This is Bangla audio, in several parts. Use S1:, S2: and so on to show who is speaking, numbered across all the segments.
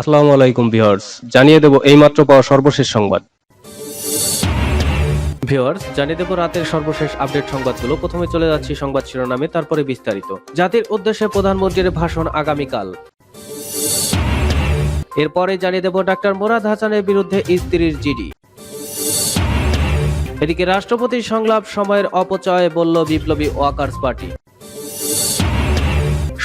S1: আসসালামু আলাইকুম ভিউয়ার্স, জানিয়ে দেব এইমাত্র পাওয়া সর্বশেষ সংবাদ। ভিউয়ার্স, জানিয়ে দেব রাতের সর্বশেষ আপডেট সংবাদগুলো। প্রথমে চলে যাচ্ছি সংবাদ শিরোনামে, তারপরে বিস্তারিত। জাতির উদ্দেশ্যে প্রধানমন্ত্রীর ভাষণ আগামীকাল। এরপরে জানিয়ে দেব ডাক্তার মোরাদ হাসানের বিরুদ্ধে স্ত্রীর জিডি। এদিকে রাষ্ট্রপতির সংলাপ সময়ের অপচয় বলল বিপ্লবী ওয়াকার্স পার্টি।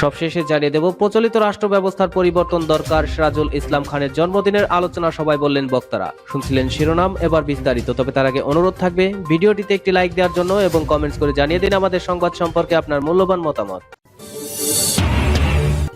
S1: সবশেষে জানিয়ে দেব, প্রচলিত রাষ্ট্র ব্যবস্থার পরিবর্তন দরকার। সিরাজুল ইসলাম খানের জন্মদিনের আলোচনা সবাই বললেন বক্তারা। শুনছিলেন শিরোনাম, এবার বিস্তারিত। তবে তার আগে অনুরোধ থাকবে, ভিডিওটিতে একটি লাইক দেওয়ার জন্য এবং কমেন্টস করে জানিয়ে দিন আমাদের সংবাদ সম্পর্কে আপনার মূল্যবান মতামত।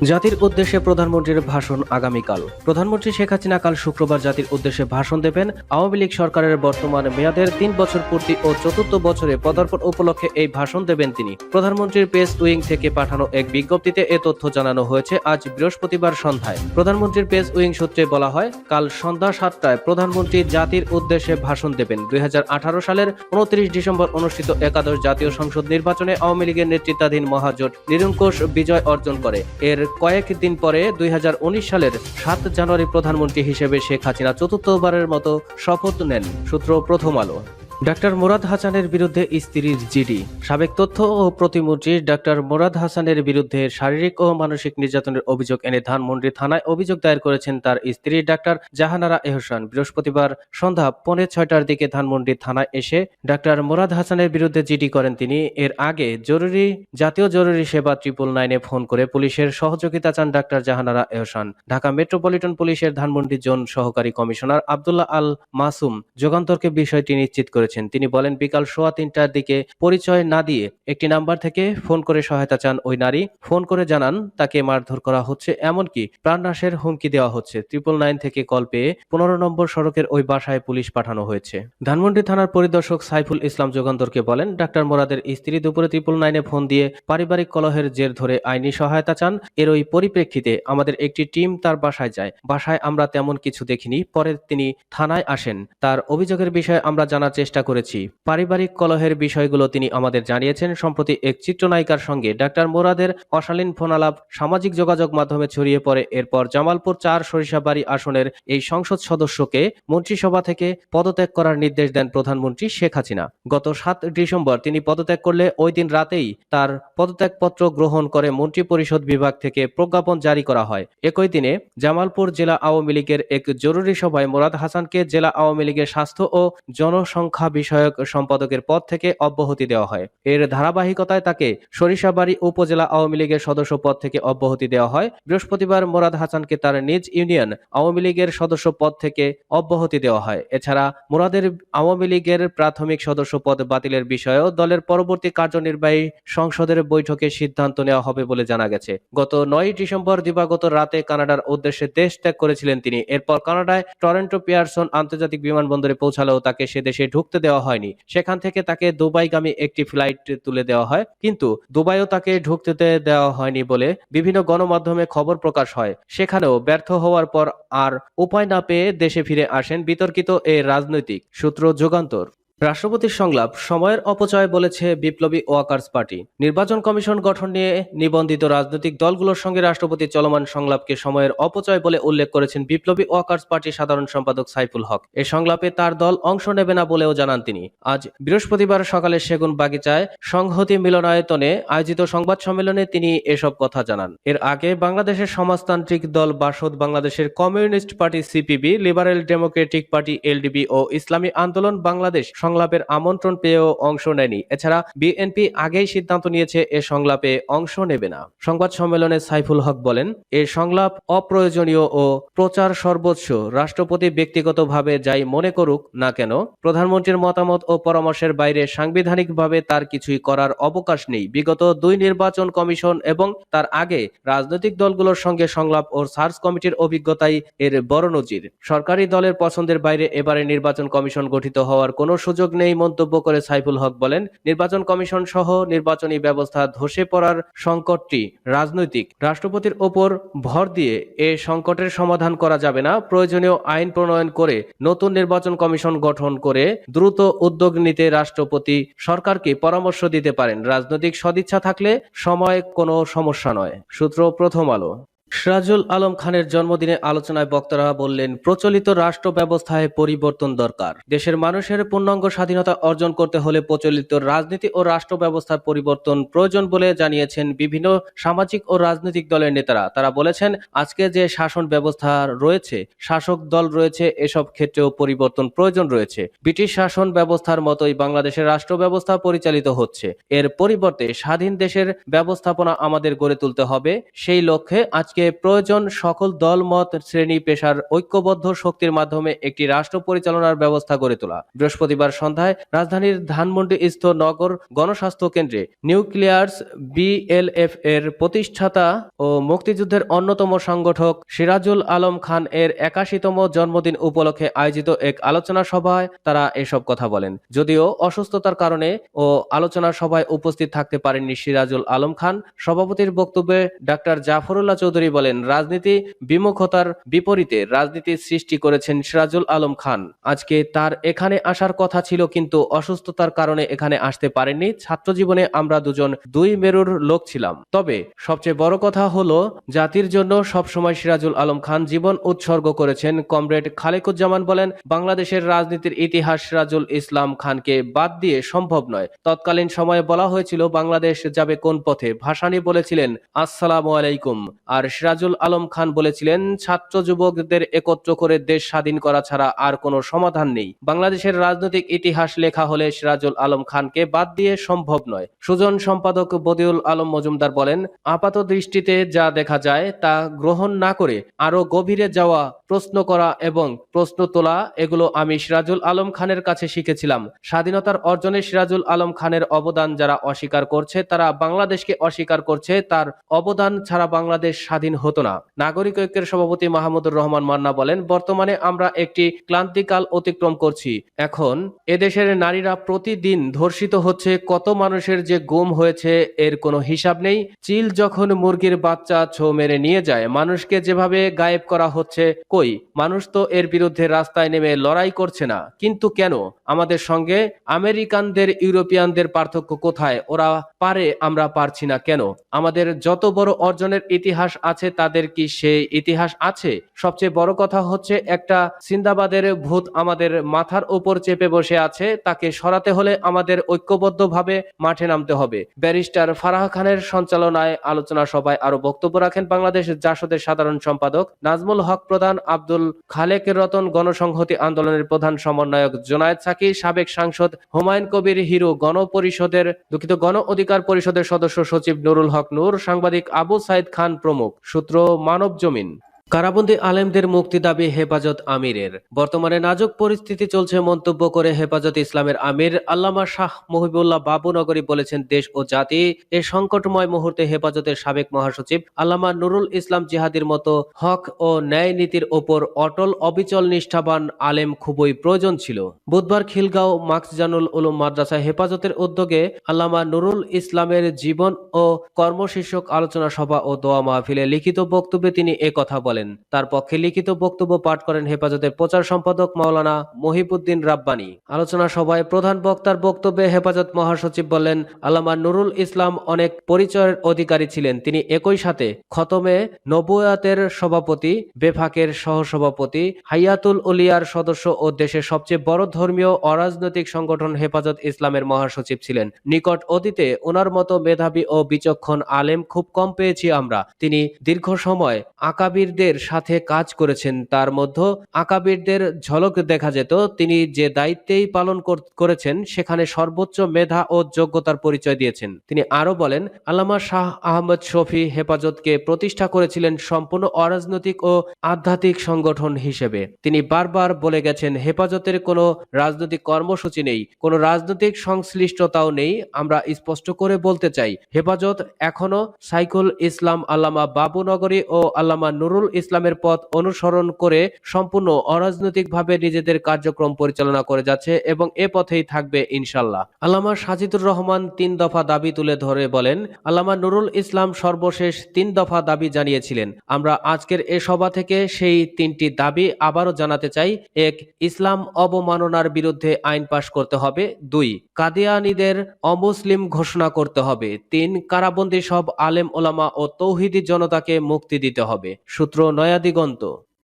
S1: জাতির উদ্দেশ্যে প্রধানমন্ত্রীর ভাষণ আগামীকাল। প্রধানমন্ত্রী শেখ হাসিনা কাল শুক্রবার জাতির উদ্দেশ্যে ভাষণ দেবেন। আওয়ামী লীগ সরকারের বর্তমান মেয়াদের তিন বছর পূর্তি ও চতুর্থ বছরে পদার্পণ উপলক্ষে এই ভাষণ দেবেন তিনি। প্রধানমন্ত্রীর প্রেস উইং থেকে পাঠানো এক বিজ্ঞপ্তিতে এ তথ্য জানানো হয়েছে, আজ বৃহস্পতিবার সন্ধ্যায়। প্রধানমন্ত্রীর প্রেস উইং সূত্রে বলা হয়, কাল সন্ধ্যা সাতটায় প্রধানমন্ত্রী জাতির উদ্দেশ্যে ভাষণ দেবেন। দুই হাজার আঠারো সালের উনত্রিশ ডিসেম্বর অনুষ্ঠিত একাদশ জাতীয় সংসদ নির্বাচনে আওয়ামী লীগের নেতৃত্বাধীন মহাজোট নিরঙ্কুশ বিজয় অর্জন করে। এর কয়েকদিন পরে দুই হাজার উনিশ সালের সাত জানুয়ারি প্রধানমন্ত্রী হিসেবে শেখ হাসিনা চতুর্থবারের মতো শপথ নেন সূত্র প্রথম আলো। ডাক্তার মুরাদ হাসানের বিরুদ্ধে স্ত্রীর জিডি। সাবেক তথ্য ও প্রতিমন্ত্রী ডাক্তার মুরাদ হাসানের বিরুদ্ধে শারীরিক ও মানসিক নির্যাতনের অভিযোগ এনে ধানমন্ডি থানায় অভিযোগ দায়ের করেছেন তার স্ত্রী ডাক্তার জাহানারা এহসান। বৃহস্পতিবার সন্ধ্যা পৌনে ছয়টার দিকে ধানমন্ডি থানায় এসে ডাক্তার মুরাদ হাসানের বিরুদ্ধে জিডি করেন তিনি। এর আগে জরুরি, জাতীয় জরুরি সেবা ট্রিপল নাইনে ফোন করে পুলিশের সহযোগিতা চান ডাক্তার জাহানারা এহসান। ঢাকা মেট্রোপলিটন পুলিশের ধানমন্ডি জোন সহকারী কমিশনার আবদুল্লাহ আল মাসুম। যুগান্তরকে বিষয়টি নিশ্চিত করেছেন। তিনি বলেন, বিকাল সোয়া তিনটার দিকে পরিচয় না দিয়ে একটি নাম্বার থেকে ফোন করে সহায়তা চান ওই নারী। ফোন করে জানান, তাকে মারধর করা হচ্ছে এমনকি প্রাণনাশের হুমকি দেওয়া হচ্ছে। ট্রিপল নাইন থেকে কল পেয়ে পনেরো নম্বর সড়কের ওই বাসায় পুলিশ পাঠানো হয়েছে। ধানমন্ডি থানার পরিদর্শক সাইফুল ইসলাম যোগান্তরকে বলেন, ডাক্তার মোরাদের স্ত্রী দুপুরে ট্রিপল নাইনে ফোন দিয়ে পারিবারিক কলহের জের ধরে আইনি সহায়তা চান। এর ওই পরিপ্রেক্ষিতে আমাদের একটি টিম তার বাসায় যায়। বাসায় আমরা তেমন কিছু দেখিনি। পরে তিনি থানায় আসেন। তার অভিযোগের বিষয়ে আমরা জানার চেষ্টা করেছি। পারিবারিক কলহের বিষয়গুলো তিনি আমাদের জানিয়েছেন। সম্প্রতি এক চিত্রনায়িকার সঙ্গে ডাক্তার মোরাদের অশালীন ফোনালাপ, সামাজিক যোগাযোগ মাধ্যমে ছড়িয়ে পড়ে। এরপর জামালপুর চার সরিষাবাড়ি আসনের এই সংসদ সদস্যকে মন্ত্রিসভা থেকে পদত্যাগ করার নির্দেশ দেন প্রধানমন্ত্রী শেখ হাসিনা। গত সাত ডিসেম্বর তিনি পদত্যাগ করলে ওই দিন রাতেই তার পদত্যাগপত্র গ্রহণ করে মন্ত্রী পরিষদ বিভাগ থেকে প্রজ্ঞাপন জারি করা হয়। একই দিনে জামালপুর জেলা আওয়ামী লীগের এক জরুরি সভায় মোরাদ হাসানকে জেলা আওয়ামী লীগের স্বাস্থ্য ও জনসংখ্যা বিষয়ক সম্পাদকের পদ থেকে অব্যাহতি দেওয়া হয়। এর ধারাবাহিকতায় তাকে সরিষাবাড়ি উপজেলা আওয়ামী লীগের সদস্য পদ থেকে অব্যাহতি দেওয়া হয়। বৃহস্পতিবার মোরাদ হাসানকে তার নিজ ইউনিয়ন আওয়ামী লীগের সদস্য পদ থেকে অব্যাহতি দেওয়া হয়। এছাড়া মোরাদের আওয়ামী লীগের প্রাথমিক সদস্য পদ বাতিলের বিষয়েও দলের পরবর্তী কার্যনির্বাহী সংসদের বৈঠকে সিদ্ধান্ত নেওয়া হবে বলে জানা গেছে। গত নয় ডিসেম্বর দিবাগত রাতে কানাডার উদ্দেশ্যে দেশ ত্যাগ করেছিলেন তিনি। এরপর কানাডায় টরেন্টো পিয়ারসন আন্তর্জাতিক বিমানবন্দরে পৌঁছালেও তাকে সে দেশে ঢুকতে দেওয়া হয়নি। সেখান থেকে তাকে দুবাইগামী একটি ফ্লাইট তুলে দেওয়া হয়। কিন্তু দুবাইও তাকে ঢুকতে দেওয়া হয়নি বলে বিভিন্ন গণমাধ্যমে খবর প্রকাশ হয়। সেখানেও ব্যর্থ হওয়ার পর আর উপায় না পেয়ে দেশে ফিরে আসেন বিতর্কিত এই রাজনৈতিক সূত্র যুগান্তর। রাষ্ট্রপতির সংলাপ, সময়ের অপচয় বলেছে বিপ্লবী ওয়াকার্স পার্টি। নির্বাচন কমিশন গঠন নিয়ে নিবন্ধিত রাজনৈতিক দলগুলোর সঙ্গে রাষ্ট্রপতির চলমান সংলাপকে সময়ের অপচয় বলে উল্লেখ করেছেন বিপ্লবী ওয়াকার্স পার্টির সাধারণ সম্পাদক সাইফুল হক। এ সংলাপে তার দল অংশ নেবে না বলেও জানান তিনি। আজ বৃহস্পতিবার সকালে সেগুন বাগিচায় সংহতি মিলনায়তনে আয়োজিত সংবাদ সম্মেলনে তিনি এসব কথা জানান। এর আগে বাংলাদেশের সমাজতান্ত্রিক দল বাসদ বাংলাদেশের communist party CPB, liberal democratic party LDB ও ইসলামী আন্দোলন বাংলাদেশ সংলাপের আমন্ত্রণ পেয়েও অংশ নেয়নি। এছাড়া বিএনপি আগেই সিদ্ধান্ত নিয়েছে এ সংলাপে অংশ নেবে না। সংবাদ সম্মেলনে সাইফুল হক বলেন, এ সংলাপ অপ্রয়োজনীয় ও প্রচার সর্বোচ্চ। রাষ্ট্রপতি ব্যক্তিগতভাবে যাই মনে করুক না কেন, প্রধানমন্ত্রীর মতামত ও পরামর্শের বাইরে সাংবিধানিকভাবে তার কিছুই করার অবকাশ নেই। বিগত দুই নির্বাচন কমিশন এবং তার আগে রাজনৈতিক দলগুলোর সঙ্গে সংলাপ ও সার্চ কমিটির অভিজ্ঞতাই এর বড় নজির। সরকারি দলের পছন্দের বাইরে এবারে নির্বাচন কমিশন গঠিত হওয়ার কোনো সুযোগ নেই মন্তব্য করে সাইফুল হক বলেন, নির্বাচন কমিশন সহ নির্বাচনী ব্যবস্থা ধসে পড়ার সংকটটি রাজনৈতিক। রাষ্ট্রপতির ওপর ভর দিয়ে এ সংকটের সমাধান করা যাবে না। প্রয়োজনীয় আইন প্রণয়ন করে নতুন নির্বাচন কমিশন গঠন করে দ্রুত উদ্যোগ নিতে রাষ্ট্রপতি সরকারকে পরামর্শ দিতে পারেন। রাজনৈতিক সদিচ্ছা থাকলে সময় কোনো সমস্যা নয়। সূত্র প্রথম আলো। সিরাজুল আলম খানের জন্মদিনে আলোচনায় বক্তারা বললেন, প্রচলিত রাষ্ট্র ব্যবস্থায় পরিবর্তন দরকার। দেশের মানুষের পূর্ণাঙ্গ স্বাধীনতা অর্জন করতে হলে প্রচলিত রাজনীতি ও রাষ্ট্র ব্যবস্থার পরিবর্তন প্রয়োজন বলে জানিয়েছেন বিভিন্ন সামাজিক ও রাজনৈতিক দলের নেতারা। তারা বলেছেন, আজকে যে শাসন ব্যবস্থা রয়েছে, শাসক দল রয়েছে, এসব ক্ষেত্রেও পরিবর্তন প্রয়োজন রয়েছে। ব্রিটিশ শাসন ব্যবস্থার মতোই বাংলাদেশের রাষ্ট্র ব্যবস্থা পরিচালিত হচ্ছে। এর পরিবর্তে স্বাধীন দেশের ব্যবস্থাপনা আমাদের গড়ে তুলতে হবে। সেই লক্ষ্যে আজকে প্রয়োজন সকল দলমত শ্রেণি, পেশার ঐক্যবদ্ধ শক্তির মাধ্যমে একটি রাষ্ট্র পরিচালনার ব্যবস্থা গড়ে তোলা। বৃহস্পতিবার সন্ধ্যায় রাজধানীর ধানমন্ডি স্থ নগর গণস্বাস্থ্য কেন্দ্রে নিউক্লিয়ার্স বিএলএফ এর প্রতিষ্ঠাতা ও মুক্তিযুদ্ধের অন্যতম সংগঠক সিরাজুল আলম খান এর একাশিতম জন্মদিন উপলক্ষে আয়োজিত এক আলোচনা সভায় তারা এসব কথা বলেন। যদিও অসুস্থতার কারণে ও আলোচনা সভায় উপস্থিত থাকতে পারেননি সিরাজুল আলম খান, সভাপতির বক্তব্যে ডাক্তার জাফরুল্লাহ চৌধুরী বলেন, রাজনীতি বিমুখতার বিপরীতে রাজনীতির সৃষ্টি করেছেন সিরাজুল আলম খান। আজকে তার এখানে আসার কথা ছিল কিন্তু অসুস্থতার কারণে এখানে আসতে পারেননি। ছাত্র জীবনে আমরা দুজন দুই মেরুর লোক ছিলাম। তবে সবচেয়ে বড় কথা হলো, জাতির জন্য সবসময় সিরাজুল আলম খান জীবন উৎসর্গ করেছেন। কমরেড খালেকুজ্জামান বলেন, বাংলাদেশের রাজনীতির ইতিহাস সিরাজুল ইসলাম খানকে বাদ দিয়ে সম্ভব নয়। তৎকালীন সময়ে বলা হয়েছিল, বাংলাদেশ যাবে কোন পথে? ভাসানী বলেছিলেন, আসসালামু আলাইকুম। আর সিরাজুল আলম খান বলেছিলেন, ছাত্র যুবকদের একত্র করে দেশ স্বাধীন করা ছাড়া আর কোনো সমাধান নেই। বাংলাদেশের রাজনৈতিক ইতিহাস লেখা হলে সিরাজুল আলম খানকে বাদ দিয়ে সম্ভব নয়। সুজন সম্পাদক বদিউল আলম মজুমদার বলেন, আপাত দৃষ্টিতে যা দেখা যায় তা গ্রহণ না করে আরও গভীরে যাওয়া, প্রশ্ন করা এবং প্রশ্ন তোলা, এগুলো আমি সিরাজুল আলম খানের কাছে শিখেছিলাম। স্বাধীনতার অর্জনে সিরাজুল আলম খানের অবদান যারা অস্বীকার করছে, তারা বাংলাদেশকে অস্বীকার করছে, তার অবদান ছাড়া বাংলাদেশ স্বাধীন হতো না। নাগরিক ঐক্যের সভাপতি মাহমুদুর রহমান মান্না বলেন, বর্তমানে আমরা একটি ক্লান্তিকাল অতিক্রম করছি। এখন এদেশের নারীরা প্রতিদিন ধর্ষিত হচ্ছে, কত মানুষের যে গুম হয়েছে এর কোনো হিসাব নেই। চিল যখন মুরগির বাচ্চা ছো মেরে নিয়ে যায়, মানুষকে যেভাবে গায়েব করা হচ্ছে, কই? মানুষ তো এর বিরুদ্ধে রাস্তায় নেমে লড়াই করছে না। কিন্তু কেন? আমাদের সঙ্গে আমেরিকানদের, ইউরোপিয়ানদের পার্থক্য কোথায়? ওরা পারে, আমরা পারছি না কেন? আমাদের যত বড় অর্জনের ইতিহাস আছে তাদের কি সেই ইতিহাস আছে? সবচেয়ে বড় কথা হচ্ছে, একটা সিন্দাবাদের ভূত আমাদের মাথার উপর চেপে বসে আছে, তাকে সরাতে হলে আমাদের ঐক্যবদ্ধভাবে মাঠে নামতে হবে। ব্যারিস্টার ফারাহ খানের সঞ্চালনায় আলোচনা সভায় আরও বক্তব্য রাখেন বাংলাদেশ জাসদের সাধারণ সম্পাদক, নাজমুল হক প্রধান আব্দুল খালেক রতন গণসংহতি আন্দোলনের প্রধান সমন্বয়ক জোনায়েদ সাকি, সাবেক সাংসদ হুমায়ুন কবির হিরো গণপরিষদের, দুঃখিত গণ অধিকার পরিষদের সদস্য সচিব নুরুল হক নূর, সাংবাদিক আবু সাইদ খান প্রমুখ। সূত্র মানব জমিন কারাবন্দী আলেমদের মুক্তি দাবি হেফাজত আমিরের। বর্তমানে নাজুক পরিস্থিতি চলছে মন্তব্য করে হেফাজত ইসলামের আমির আল্লামা শাহ মহিবুল্লাহ বাবুনগরী বলেছেন, দেশ ও জাতি এ সংকটময় মুহূর্তে হেফাজতের সাবেক মহাসচিব আল্লামা নুরুল ইসলাম জিহাদির মতো হক ও ন্যায় নীতির ওপর অটল, অবিচল, নিষ্ঠাবান আলেম খুবই প্রয়োজন ছিল। বুধবার খিলগাঁও মাকজানুল উলুম মাদ্রাসা হেফাজতের উদ্যোগে আল্লামা নুরুল ইসলামের জীবন ও কর্মশীর্ষক আলোচনা সভা ও দোয়া মাহফিলে লিখিত বক্তব্যে তিনি কথা বলেন, তার পক্ষে লিখিত বক্তব্য পাঠ করেন হেফাজতের প্রচার সম্পাদক মাওলানা মহিবুদ্দিন রাব্বানি। আলোচনা সভায় প্রধান বক্তার বক্তব্যে হেফাজত মহাসচিব বললেন আল্লামা নুরুল ইসলাম অনেক পরিচয়ের অধিকারী ছিলেন। তিনি একই সাথে খতমে নবুয়াতের সভাপতি, বেফাকের সহসভাপতি, হাইয়াতুল উলিয়ার সদস্য ও দেশের সবচেয়ে বড় ধর্মীয় অরাজনৈতিক সংগঠন হেফাজত ইসলামের মহাসচিব ছিলেন। নিকট অতীতে ওনার মতো মেধাবী ও বিচক্ষণ আলেম খুব কম পেয়েছি আমরা। তিনি দীর্ঘ সময় আকাবিরদের সাথে কাজ করেছেন। তার মধ্যে আকাবিরদের ঝলক দেখা যেত। তিনি যে দায়িত্বেই পালন করেছেন, সেখানে সর্বোচ্চ মেধা ও যোগ্যতার পরিচয় দিয়েছেন। তিনি আরও বলেন, আল্লামা শাহ আহমদ শফি হেফাজতকে প্রতিষ্ঠা করেছিলেন সম্পূর্ণ অরাজনৈতিক ও আধ্যাত্মিক সংগঠন হিসেবে। তিনি বারবার বলে গেছেন, হেফাজতের কোনো রাজনৈতিক কর্মসূচি নেই, কোনো রাজনৈতিক সংশ্লিষ্টতাও নেই, আমরা স্পষ্ট করে বলতে চাই, হেফাজত এখনও সাইকুল ইসলাম আল্লামা বাবুনগরী ও আল্লামা নুরুল ইসলামের পথ অনুসরণ করে সম্পূর্ণ অরাজনৈতিকভাবে নিজেদের কার্যক্রম পরিচালনা করে যাচ্ছে এবং এ পথেই থাকবে ইনশাল্লাহ। আল্লামা সাজিদুর রহমান তিন দফা দাবি তুলে ধরে বলেন, আল্লামা নুরুল ইসলাম সর্বশেষ তিন দফা দাবি জানিয়েছিলেন। আমরা আজকের এ সভা থেকে সেই তিনটি দাবি আবারও জানাতে চাই। এক, ইসলাম অবমাননার বিরুদ্ধে আইন পাশ করতে হবে। দুই, কাদিয়ানিদের অমুসলিম ঘোষণা করতে হবে। তিন, কারাবন্দী সব আলেম ওলামা ও তৌহিদি জনতাকে মুক্তি দিতে হবে। সূত্র নয়াদিগন্ত